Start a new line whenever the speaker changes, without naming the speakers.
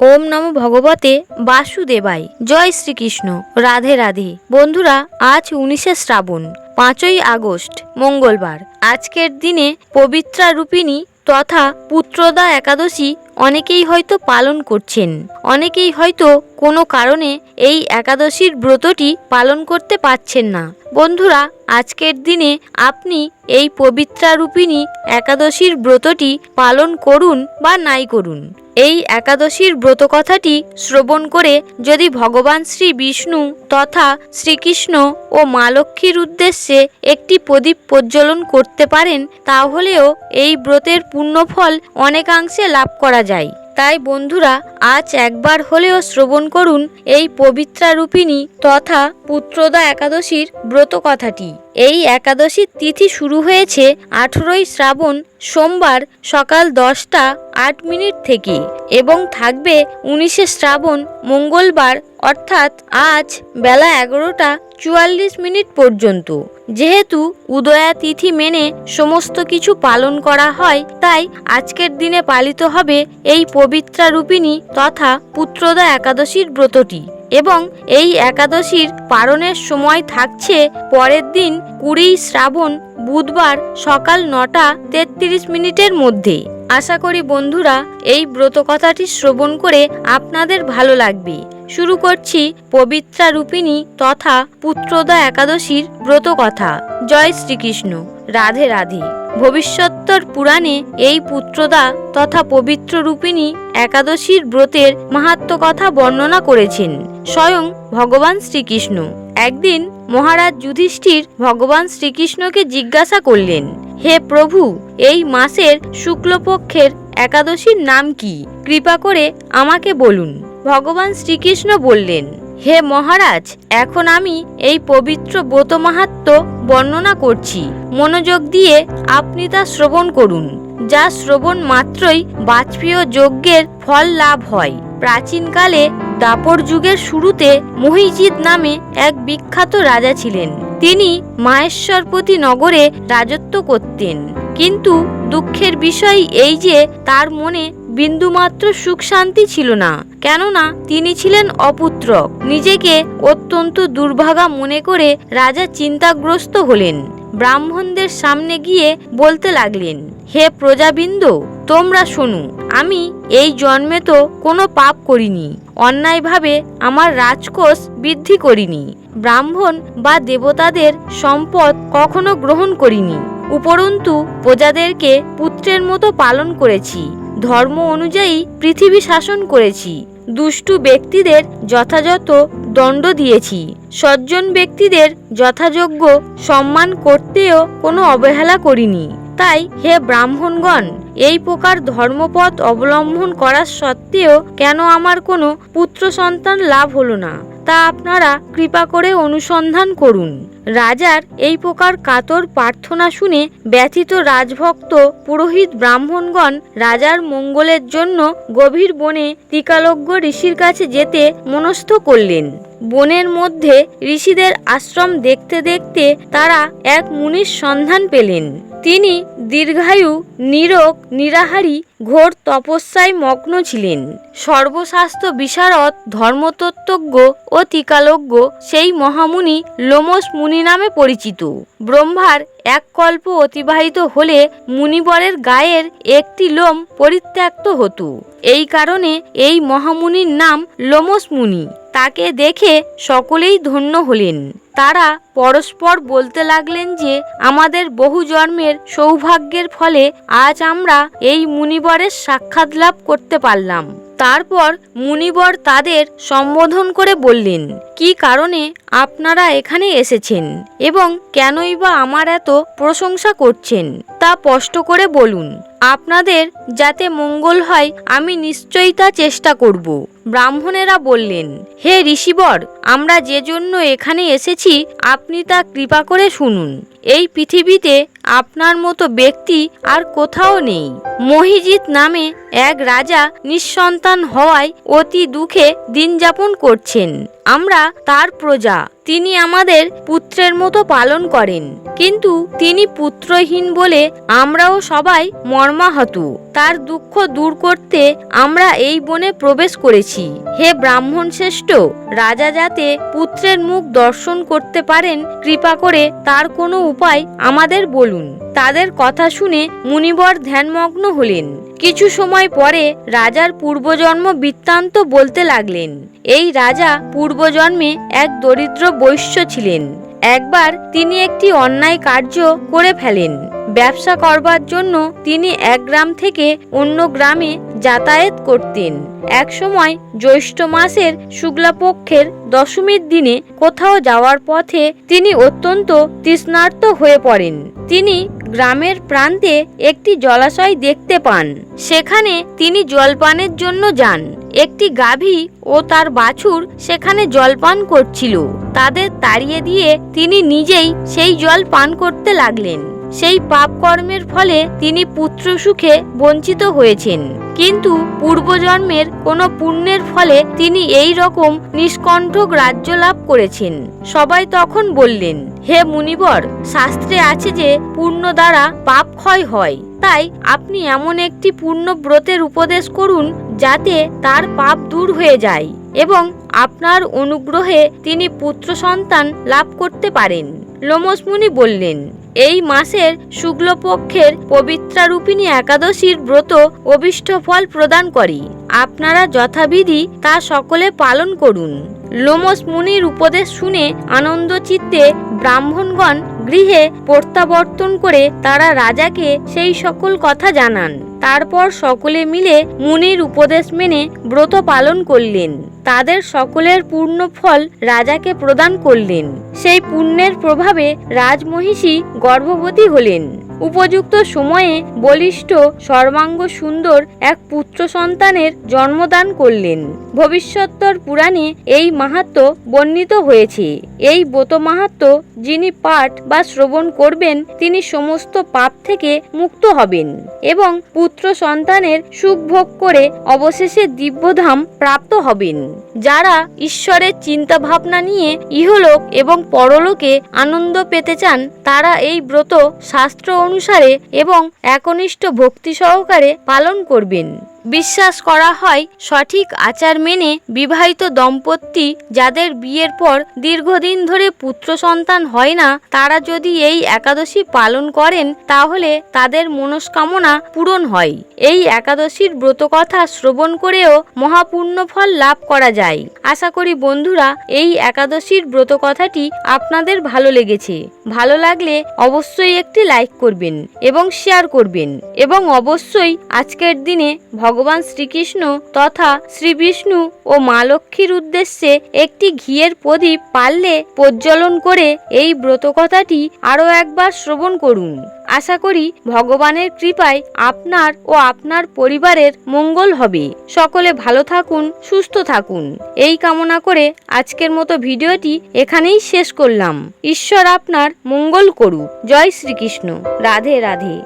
ওম নম ভগবতে বাসুদেবাই জয় শ্রীকৃষ্ণ। রাধে রাধে। বন্ধুরা, আজ উনিশে শ্রাবণ, পাঁচই আগস্ট, মঙ্গলবার। আজকের দিনে পবিত্রা রূপিণী তথা পুত্রদা একাদশী অনেকেই হয়তো পালন করছেন। অনেকেই হয়তো কোনো কারণে এই একাদশীর ব্রতটি পালন করতে পারছেন না। বন্ধুরা, আজকের দিনে আপনি এই পবিত্রা রূপিণী একাদশীর ব্রতটি পালন করুন বা নাই করুন। এই একাদশীর ব্রত কথাটি শ্রবণ করে যদি ভগবান শ্রী বিষ্ণু তথা শ্রীকৃষ্ণ ও মা লক্ষ্মীর উদ্দেশ্যে একটি প্রদীপ প্রজ্বলন করতে পারেন, তাহলেও এই ব্রতের পুণ্যফল অনেকাংশে লাভ করা যায়। তাই বন্ধুরা, আজ একবার হলেও শ্রবণ করুন এই পবিত্রা রূপিণী তথা পুত্রদা একাদশীর ব্রত কথাটি। এই একাদশীর তিথি শুরু হয়েছে আঠেরোই শ্রাবণ সোমবার সকাল দশটা আট মিনিট থেকে এবং থাকবে উনিশে শ্রাবণ মঙ্গলবার, অর্থাৎ আজ বেলা এগারোটা চুয়াল্লিশ মিনিট পর্যন্ত। যেহেতু উদয়া তিথি মেনে সমস্ত কিছু পালন করা হয়, তাই আজকের দিনে পালিত হবে এই পবিত্রা রূপিণী তথা পুত্রদা একাদশীর ব্রতটি। এবং এই একাদশীর পালনের সময় থাকছে পরের দিন কুড়ি শ্রাবণ বুধবার সকাল নটা তেত্রিশ মিনিটের মধ্যে। আশা করি বন্ধুরা, এই ব্রত কথাটি শ্রবণ করে আপনাদের ভালো লাগবে। শুরু করছি পবিত্রা রূপিণী তথা পুত্রদা একাদশীর ব্রত কথা। জয় শ্রীকৃষ্ণ। রাধে রাধে। ভবিষ্যত্তর পুরাণে এই পুত্রদা তথা পবিত্র রূপিণী একাদশীর ব্রতের মাহাত্ম কথা বর্ণনা করেছেন। স্বয়ং ভগবান শ্রীকৃষ্ণ। একদিন মহারাজ যুধিষ্ঠির ভগবান শ্রীকৃষ্ণকে জিজ্ঞাসা করলেন, হে প্রভু, এই মাসের শুক্লপক্ষের একাদশীর নাম কি? কৃপা করে আমাকে বলুন। ভগবান শ্রীকৃষ্ণ বললেন, হে মহারাজ, এখন আমি এই পবিত্র ব্রত মাহাত্ম বর্ণনা করছি। মনোযোগ দিয়ে আপনি তা শ্রবণ করুন, যা শ্রবণ মাত্রই বাজপেয় যজ্ঞের ফল লাভ হয়। প্রাচীনকালে দাপর যুগের শুরুতে মহিজিৎ নামে এক বিখ্যাত রাজা ছিলেন। তিনি মাহেশ্বরপতি নগরে রাজত্ব করতেন। কিন্তু দুঃখের বিষয় এই যে, তার মনে বিন্দুমাত্র সুখ শান্তি ছিল না। কেননা তিনি ছিলেন অপুত্রক। নিজেকে অত্যন্ত দুর্ভাগা মনে করে রাজা চিন্তাগ্রস্ত হলেন। ব্রাহ্মণদের সামনে গিয়ে বলতে লাগলেন, হে প্রজাবৃন্দ, তোমরা শোনো, আমি এই জন্মে তো কোনো পাপ করিনি, অন্যায়ভাবে আমার রাজকোষ বৃদ্ধি করিনি। ব্রাহ্মণ বা দেবতাদের সম্পদ কখনো গ্রহণ করিনি। উপরন্তু প্রজাদেরকে পুত্রের মতো পালন করেছি। ধর্ম অনুযায়ী পৃথিবী শাসন করেছি। দুষ্টু ব্যক্তিদের যথাযথ দণ্ড দিয়েছি। সজ্জন ব্যক্তিদের যথাযোগ্য সম্মান করতেও কোনো অবহেলা করিনি। তাই হে ব্রাহ্মণগণ, এই প্রকার ধর্মপথ অবলম্বন করার সত্ত্বেও কেন আমার কোনো পুত্র সন্তান লাভ হলো না? তা আপনারা কৃপা করে অনুসন্ধান করুন। রাজার এই প্রকার কাতর প্রার্থনা শুনে ব্যথিত রাজভক্ত পুরোহিত ব্রাহ্মণগণ রাজার মঙ্গলের জন্য গভীর বনে ত্রিকালজ্ঞ ঋষির কাছে যেতে মনস্থ করলেন। বনের মধ্যে ঋষিদের আশ্রম দেখতে দেখতে তারা এক মুনির সন্ধান পেলেন। তিনি দীর্ঘায়ু, নিরোগ, নিরাহারী, ঘোর তপস্যায় মগ্ন ছিলেন। সর্বশাস্ত্র বিশারদ, ধর্মতত্ত্বজ্ঞ ও টিকালজ্ঞ সেই মহামুনি লোমস মুনি নামে পরিচিত। ব্রহ্মার এক কল্প অতিবাহিত হলে মুনিবরের গায়ের একটি লোম পরিত্যক্ত হতো। এই কারণে এই মহামুনির নাম লোমস মুনি। তাকে দেখে সকলেই ধন্য হলেন। তারা পরস্পর বলতে লাগলেন যে, আমাদের বহু জন্মের সৌভাগ্যের ফলে আজ আমরা এই মুনিবরের সাক্ষাৎ লাভ করতে পারলাম। তারপর মুনিবর তাদের সম্বোধন করে বললেন কি কারণে আপনারা এখানে এসেছেন এবং কেনই বা আমার এত প্রশংসা করছেন তা স্পষ্ট করে বলুন। আপনাদের যাতে মঙ্গল হয়, আমি নিশ্চয়ই তা চেষ্টা করব। ব্রাহ্মণেরা বললেন, হে ঋষিবর, আমরা যে জন্য এখানে এসেছি, আপনি তা কৃপা করে শুনুন। এই পৃথিবীতে আপনার মতো ব্যক্তি আর কোথাও নেই। মহিজিৎ নামে এক রাজা নিঃসন্তান হওয়ায় অতি দুঃখে দিন যাপন করছেন। আমরা তার প্রজা। তিনি আমাদের পুত্রের মতো পালন করেন। কিন্তু তিনি পুত্রহীন বলে আমরাও সবাই মর্মাহত। তার দুঃখ দূর করতে আমরা এই বনে প্রবেশ করেছি। হে ব্রাহ্মণ শ্রেষ্ঠ রাজা যাতে পুত্রের মুখ দর্শন করতে পারেন, কৃপা করে তার কোনো উপায় আমাদের বলুন। তাদের কথা শুনে মুনিবর ধ্যানমগ্ন হলেন। কিছু সময় পরে রাজার পূর্বজন্ম বৃত্তান্ত বলতে লাগলেন এই রাজা পূর্বজন্মে এক দরিদ্র বৈশ্য ছিলেন। একবার তিনি একটি অন্যায় কার্য করে ফেলেন। ব্যবসা করবার জন্য তিনি এক গ্রাম থেকে অন্য গ্রামে যাতায়াত করতেন। এক সময় জ্যৈষ্ঠ মাসের শুক্লাপক্ষের দশমীর দিনে কোথাও যাওয়ার পথে তিনি অত্যন্ত তৃষ্ণার্ত হয়ে পড়েন। তিনি গ্রামের প্রান্তে একটি জলাশয় দেখতে পান। সেখানে তিনি জলপানের জন্য যান। একটি গাভী ও তার বাছুর সেখানে জলপান করছিল। তাদের তাড়িয়ে দিয়ে তিনি নিজেই সেই জল পান করতে লাগলেন। সেই পাপ কর্মের ফলে তিনি পুত্র সুখে বঞ্চিত হয়েছেন। কিন্তু পূর্বজন্মের কোনো পুণ্যের ফলে তিনি এই রকম নিষ্কণ্ঠক রাজ্য লাভ করেছেন। সবাই তখন বললেন, হে মুনিবর, শাস্ত্রে আছে যে পুণ্য দ্বারা পাপ ক্ষয় হয়। তাই আপনি এমন একটি পূর্ণ ব্রতের উপদেশ করুন যাতে তার পাপ দূর হয়ে যায় এবং আপনার অনুগ্রহে তিনি পুত্র সন্তান লাভ করতে পারেন। লোমস মুনি বললেন এই মাসের শুক্লপক্ষের পবিত্রারূপিণী একাদশীর ব্রত অবিষ্ট ফল প্রদান করি। আপনারা যথাবিধি তা সকলে পালন করুন। লোমস মুনির উপদেশ শুনে আনন্দ চিত্তে ব্রাহ্মণগণ গৃহে প্রত্যাবর্তন করে তারা রাজাকে সেই সকল কথা জানান। তারপর সকলে মিলে মুনির উপদেশ মেনে ব্রত পালন করলেন। তাদের সকলের পূর্ণ ফল রাজাকে প্রদান করলেন। সেই পুণ্যের প্রভাবে রাজমহিষী গর্ভবতী হলেন। উপযুক্ত সময়ে বলিষ্ঠ সর্বাঙ্গ সুন্দর এক পুত্র সন্তানের জন্মদান করলেন। ভবিষ্যত্তর পুরাণে এই মাহাত্ম বর্ণিত হয়েছে। এই ব্রত মাহাত্ম যিনি পাঠ বা শ্রবণ করবেন, তিনি সমস্ত পাপ থেকে মুক্ত হবেন এবং পুত্র সন্তানের সুখ ভোগ করে অবশেষে দিব্যধাম প্রাপ্ত হবেন। যারা ঈশ্বরের চিন্তা ভাবনা নিয়ে ইহলোক এবং পরলোকে আনন্দ পেতে চান, তারা এই ব্রত শাস্ত্র অনুসারে এবং একনিষ্ঠ ভক্তি সহকারে পালন করবেন। বিশ্বাস করা হয় সঠিক আচার মেনে বিবাহিত দম্পতি যাদের বিয়ের পর দীর্ঘদিন ধরে পুত্র সন্তান হয় না, তারা যদি এই একাদশী পালন করেন, তাহলে তাদের মনস্কামনা পূরণ হয়। এই একাদশীর ব্রতকথা শ্রবণ করেও মহাপূর্ণ ফল লাভ করা যায়। আশা করি বন্ধুরা, এই একাদশীর ব্রতকথাটি আপনাদের ভালো লেগেছে। ভালো লাগলে অবশ্যই একটি লাইক করবেন এবং শেয়ার করবেন। এবং অবশ্যই আজকের দিনে ভগবান শ্রীকৃষ্ণ তথা শ্রী বিষ্ণু ও মা লক্ষ্মীর উদ্দেশ্যে একটি ঘিয়ের প্রদীপ পারলে প্রজ্বলন করে এই ব্রতকথাটি আরও একবার শ্রবণ করুন। আশা করি ভগবানের কৃপায় আপনার ও আপনার পরিবারের মঙ্গল হবে। সকলে ভালো থাকুন, সুস্থ থাকুন। এই কামনা করে আজকের মতো ভিডিওটি এখানেই শেষ করলাম। ঈশ্বর আপনার মঙ্গল করুক। জয় শ্রীকৃষ্ণ। রাধে রাধে।